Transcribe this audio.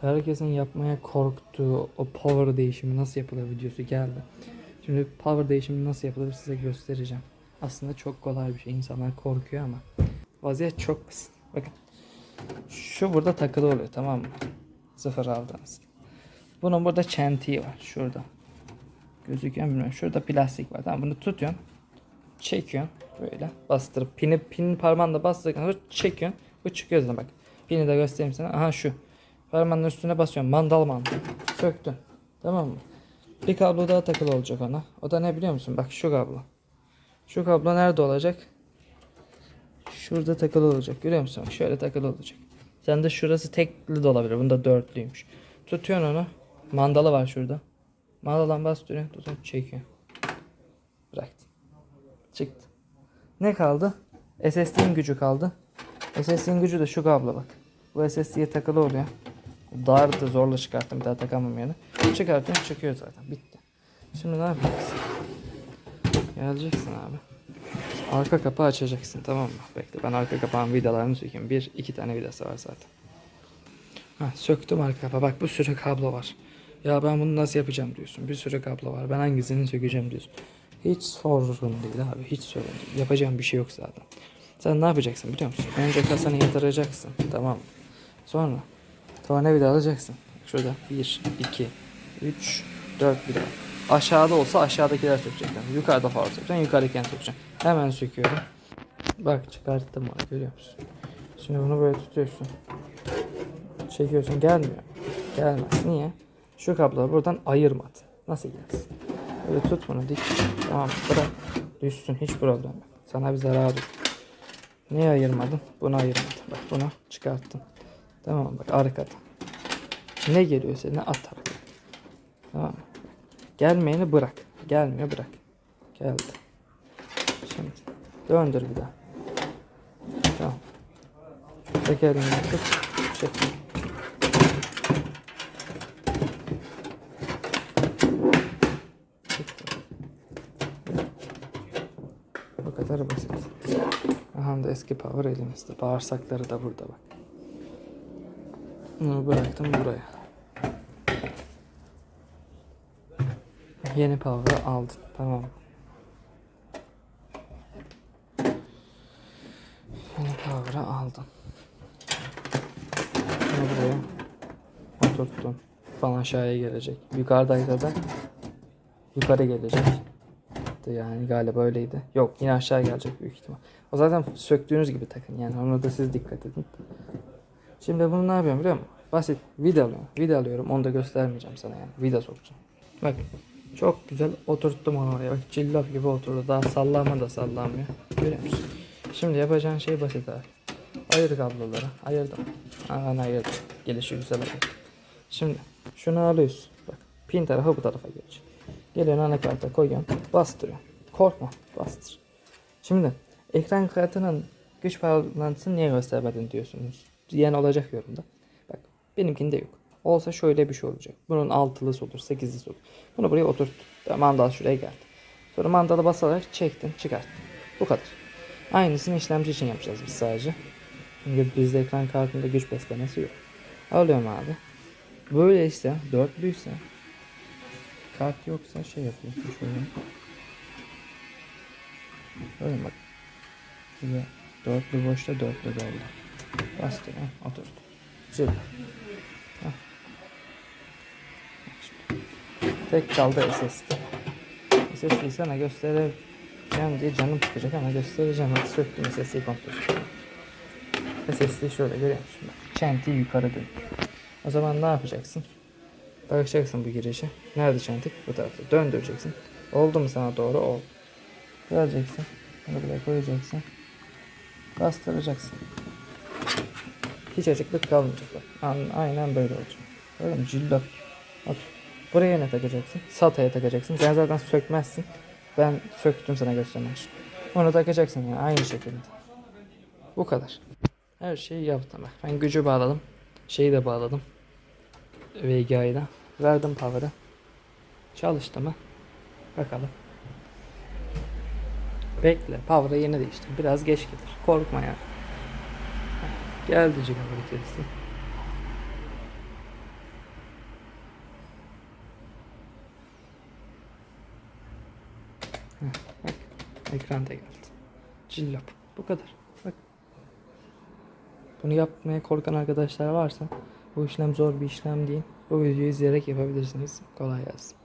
Herkesin yapmaya korktuğu o power değişimi nasıl yapılır videosu geldi. Şimdi power değişimi nasıl yapılır size göstereceğim. Aslında çok kolay bir şey. İnsanlar korkuyor ama vaziyet çok basit. Bakın. Şu burada takılı oluyor tamam mı? Sıfır aldınız. Bunun burada çentiği var şurada. Gözüküyor mu bilmiyorum. Şurada plastik var. Tamam bunu tutuyorsun. Çekiyorsun böyle bastırıp pini pin parmağınla bastırdıktan sonra çekiyorsun. Bu çıkıyor zaten bak. Pini de göstereyim sana. Aha şu. Parmağının üstüne basıyorsun. Mandal mandal. Söktün. Tamam mı? Bir kablo daha takılı olacak ona. O da ne biliyor musun? Bak şu kablo. Şu kablo nerede olacak? Şurada takılı olacak. Görüyor musun? Şöyle takılı olacak. Sen de şurası tekli de olabilir. Bunda dörtlüymüş. Tutuyorsun onu. Mandalı var şurada. Mandaldan bastırıyorsun. Tutuyorsun. Çekiyorsun. Bıraktın. Çıktı. Ne kaldı? SSD'nin gücü kaldı. SSD'nin gücü de şu kablo bak. Bu SSD'ye takılı oluyor. Dar da zorla çıkarttım. Bir daha takamam yani. Çıkartıyorum çıkıyor zaten. Bitti. Şimdi ne yapacaksın? Geleceksin abi. Arka kapağı açacaksın tamam mı? Bekle ben arka kapağın vidalarını sökeyim. Bir, iki tane vidası var zaten. Ha, söktüm arka kapağı. Bak bu sürü kablo var. Ya ben bunu nasıl yapacağım diyorsun. Bir sürü kablo var. Ben hangisini sökeceğim diyorsun. Hiç sorun değil abi. Hiç sorun değil. Yapacağım bir şey yok zaten. Sen ne yapacaksın biliyor musun? Önce kasanı yatıracaksın. Tamam mı? Sonra tornavida alacaksın. Şurada 1, 2, 3, 4 bir daha. Aşağıda olsa aşağıdakiler sökecekler. Yukarıda fazla sökeceksin. Yukarıdakiler sökeceksin. Hemen söküyorum. Bak çıkarttım onu görüyor musun? Şimdi bunu böyle tutuyorsun. Çekiyorsun gelmiyor. Gelmez. Niye? Şu kabloları buradan ayırmadı. Nasıl gelsin? Böyle tut bunu dik. Tamam bırak. Düşsün hiç problem yok. Sana bir zarar yok. Niye ayırmadın? Bunu ayırmadın. Bak bunu çıkarttın. Tamam bak arkada. Ne geliyorsa ne at. Tamam mı? Gelmeyeni bırak. Gelmiyor bırak. Geldi. Şimdi döndür bir daha. Tamam. Tek elini tut. Çek. Bu kadar basit. Aha da eski power elimizde. Bağırsakları da burada bak. Bunu bıraktım buraya. Yeni power'ı aldım. Tamam. Yeni power'ı aldım. Bunu buraya oturttum. Falan aşağıya gelecek. Yukarıdaydı da yukarı gelecek. Yani galiba öyleydi. Yok yine aşağı gelecek büyük ihtimal. O zaten söktüğünüz gibi takın yani ona da siz dikkat edin. Şimdi bunu ne yapıyorum biliyor musun? Basit vida alıyorum. Vida alıyorum onu da göstermeyeceğim sana yani. Vida sokacağım. Bak çok güzel oturttum onu oraya. Bak cillop gibi oturdu. Daha sallama da sallanmıyor. Görüyor musun? Şimdi yapacağın şey basit abi. Ayır kabloları. Ayırdım. Ben ayırdım. Gelişi güzel ayırdım. Şimdi şunu alıyorsun. Bak pin tarafı bu tarafa gelecek. Geliyorsun anakarta koyuyorsun. Bastırıyorsun. Korkma. Bastır. Şimdi ekran kartının güç bağlantısını niye göstermedin diyorsunuz. Diyen olacak yorumda. Bak benimkinde yok. Olsa şöyle bir şey olacak. Bunun altılısı olur, sekizlisi olur. Bunu buraya oturt. Mandal şuraya geldi. Sonra mandalı basarak çektin, çıkarttın. Bu kadar. Aynısını işlemci için yapacağız biz sadece. Çünkü bizde ekran kartında güç beslemesi yok. Alıyorum abi. Böyle ise, dörtlüyse kart yoksa şey yapıyorsun şöyle. Böyle bak. Şurada dörtlü boşta dörtlü doldu. Bastır ha, oturt. Güzel. Tek kaldı SSD. SSD'yi sana göstereceğim diye canım çıkacak ama göstereceğim. Hadi söktüm SSD'yi kontrol SSD şöyle görüyor musun? Bak, çentiği yukarı dön. O zaman ne yapacaksın? Bırakacaksın bu girişi. Nerede çentik? Bu tarafta. Döndüreceksin. Oldu mu sana doğru? Oldu. Geleceksin. Bunu buraya koyacaksın. Bastıracaksın. Hiç açıklık kalmayacak Aynen böyle olacak. Öyle mi? Cillop. Bak. Buraya ne takacaksın? SATA'ya takacaksın. Sen zaten sökmezsin. Ben söktüm sana göstermek için. Onu takacaksın yani aynı şekilde. Bu kadar. Her şeyi yaptım bak. Ben gücü bağladım. Şeyi de bağladım. VGA'yı da. Verdim power'ı. Çalıştı mı? Bakalım. Bekle. Power'ı yeni değiştim. Biraz geç gelir. Korkma ya. Gel diyecek ameliyat etsin. Bak ekranda geldi. Cillop. Bu kadar. Bak. Bunu yapmaya korkan arkadaşlar varsa bu işlem zor bir işlem değil. Bu videoyu izleyerek yapabilirsiniz. Kolay gelsin.